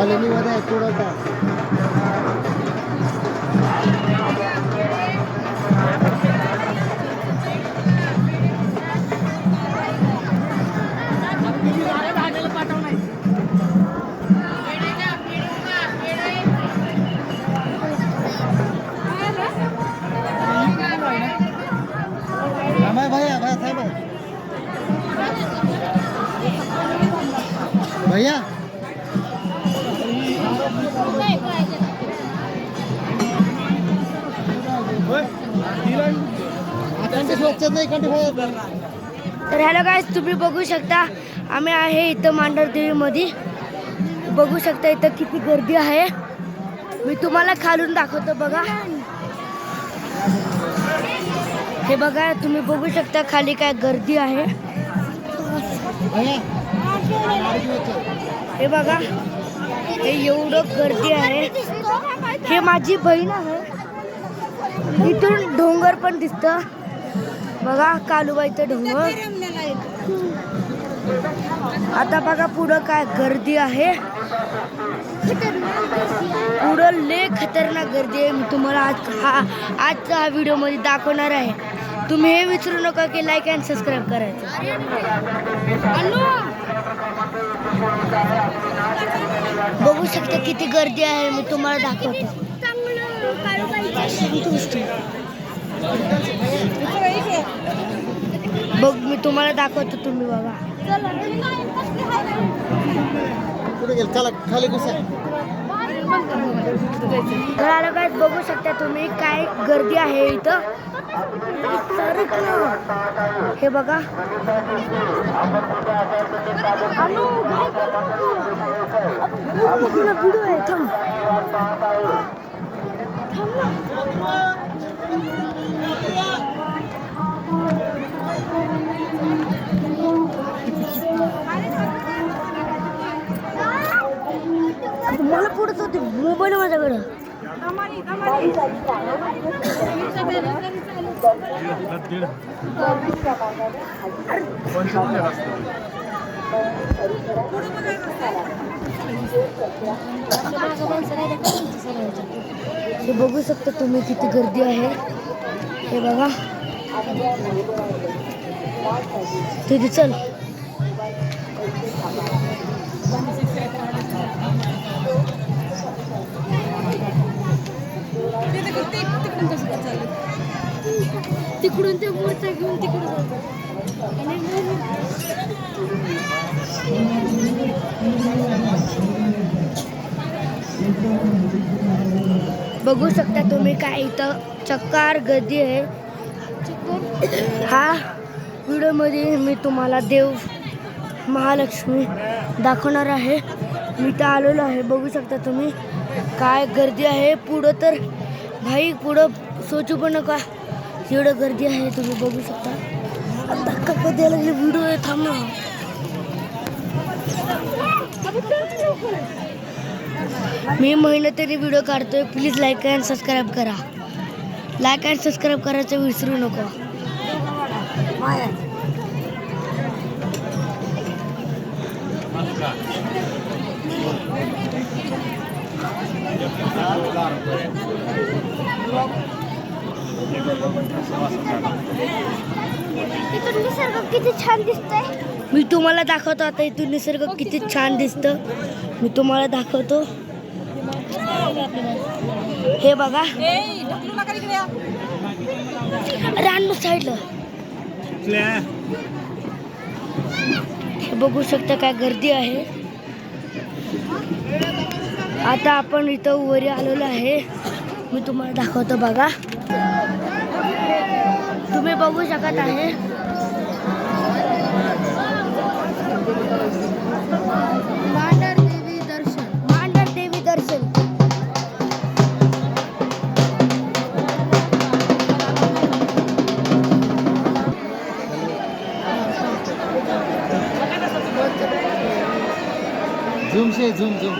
कॉलनीमध्ये आहे तर हॅलो काय तुम्ही बघू शकता आम्ही आहे इथं मांढरदेवीमध्ये. बघू शकता इथं किती गर्दी आहे. मी तुम्हाला खालून दाखवतो बघा. हे बघा तुम्ही बघू शकता खाली काय गर्दी आहे. हे बघा. हे एवढं गर्दी आहे. हे माझी बहीण आहे. इथून डोंगर पण दिसतं. बघा कालूबाईचं डोंगर. आता बघा पुढं काय गर्दी आहे. पुढं लय खतरनाक गर्दी आहे. मी तुम्हाला आज हा आजचा हा व्हिडिओमध्ये दाखवणार आहे. तुम्ही हे विसरू नका की लाईक अँड सबस्क्राईब करायचं. बघू शकता किती गर्दी आहे मी तुम्हाला दाखवतो. बघ मी तुम्हाला दाखवतो तुम्ही बघा. कुठे गेल? चला खाली घुसा. तर आलं काय बघू शकता तुम्ही काय गर्दी आहे इथं. हे बघा. व्हिडिओ आहे थांब. मला पुढे होते मोबाईल माझ्याकडं. हे बघू शकता तुम्ही किती गर्दी आहे. हे बघा. चल. तिकडून ते मोर्चा घेऊन तिकडून बघू शकता तुम्ही काय इथं चक्कार गर्दी आहे. हा व्हिडिओमध्ये मी तुम्हाला देव महालक्ष्मी दाखवणार आहे. मी तर आलेलो आहे. बघू शकता तुम्ही काय गर्दी आहे. पुढं तर भाई पुढं सोचू पण नका. एवढं गर्दी आहे तुम्ही बघू शकता. धक्का का लागले व्हिडिओ आहे थांब ना. मी महिना तरी व्हिडिओ काढतोय प्लीज लाईक अँड सबस्क्राईब करा. लाईक अँड सबस्क्राईब करायचं विसरू नको. इथून निसर्ग किती छान दिसतंय. मी तुम्हाला दाखवतो आता इथून निसर्ग किती छान दिसतं. मी तुम्हाला दाखवतो. हे बघा. रान साईडला. हे बघू शकता काय गर्दी आहे. आता आपण इथं वरी आलेलो आहे. मी तुम्हाला दाखवतो बघा. तुम्ही बघू शकत आहे. मांडर देवी दर्शन. मांडर देवी दर्शन. झूम से झूम. झूम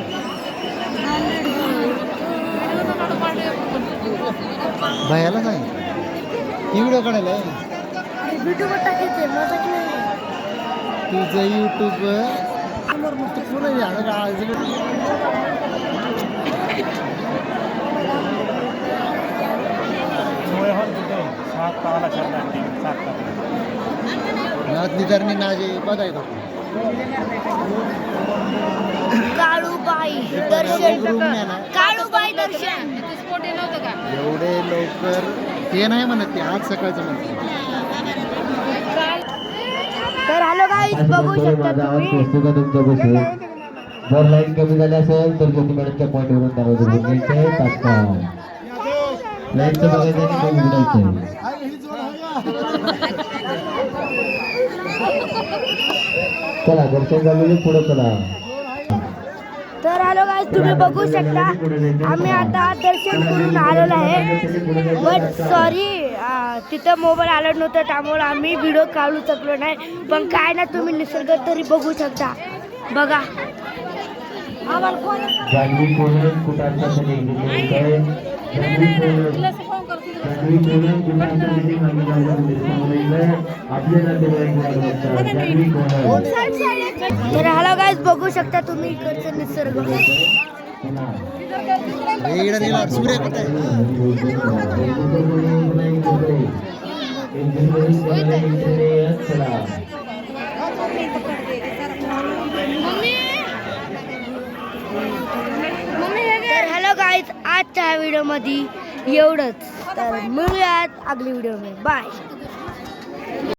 भयाला सांगितलं ही व्हिडिओ काढायला तुझं युट्यूब नाचणी करणे नाजे बघाय का दर्शन काळूबाई दर्शन? एवढे लवकर ते नाही म्हणत ते आज सकाळचं म्हणते. तर हॅलो गाईज बघू शकता तुम्ही. जर लाईन कमी झाली असेल तर ज्योती मॅडमच्या उघडून घ्यायचे तात्काळ लाईनचं बघायचं आणि चला दर्शन झालेले पुढे चला. तर हॅलो गाईज तुम्ही बघू शकता आम्ही आता दर्शन करून आलेलो आहे. बट सॉरी तिथं मोबाईल आलं नव्हतं त्यामुळे आम्ही व्हिडिओ काढू शकलो नाही. पण काय ना तुम्ही निसर्ग तरी बघू शकता. बघा. आम्हाला मागे कोणन तर हॅलो गाईज बघू शकता तुम्ही इकडचं निसर्ग. सूर्य कुठे? तर हॅलो गाईज आजच्या व्हिडिओमध्ये एवढंच. तर मिळूयात अगली व्हिडिओ बाय